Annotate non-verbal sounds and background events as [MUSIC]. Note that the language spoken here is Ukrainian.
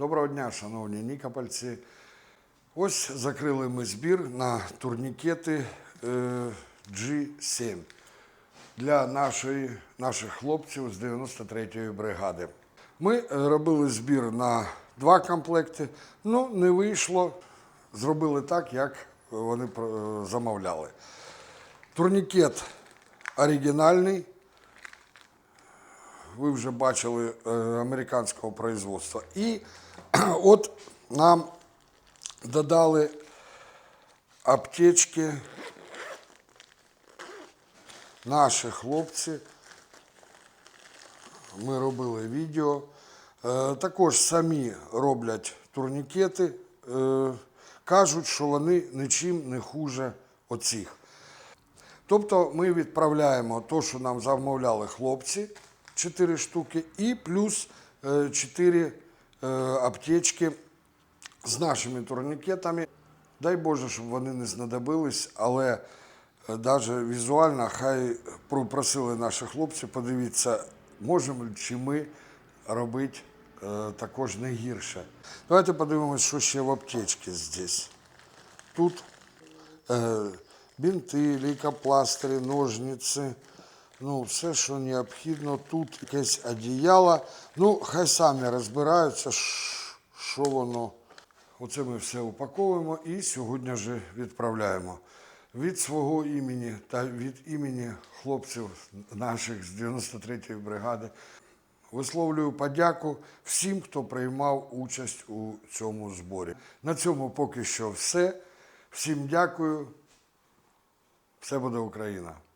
Доброго дня, шановні нікопольці. Ось закрили ми збір на турнікети е, G7 для нашої, наших хлопців з 93-ї бригади. Ми е, робили збір на два комплекти, але не вийшло. Зробили так, як вони е, замовляли. Турнікет оригінальний, ви вже бачили американського производства. І [CLEARS THROAT] от нам додали аптечки наші хлопці. Ми робили відео. Е, Також самі роблять турнікети. Е, Кажуть, що вони нічим не хуже оцих. Тобто ми відправляємо те, що нам замовляли хлопці, 4 штуки, і плюс 4 аптечки з нашими турнікетами. Дай Боже, щоб вони не знадобились, але навіть візуально хай просили наші хлопці, подивіться, можемо чи ми робити е, також не гірше. Давайте подивимось, що ще в аптечці здесь. Тут е, бінти, лейкопластирі, ножниці, ну, все, що необхідно. Тут якесь одіяло. Ну, хай самі розбираються, що воно. Оце ми все упаковуємо і сьогодні вже відправляємо. Від свого імені та від імені хлопців наших з 93-ї бригади висловлюю подяку всім, хто приймав участь у цьому зборі. На цьому поки що все. Всім дякую. Все буде Україна.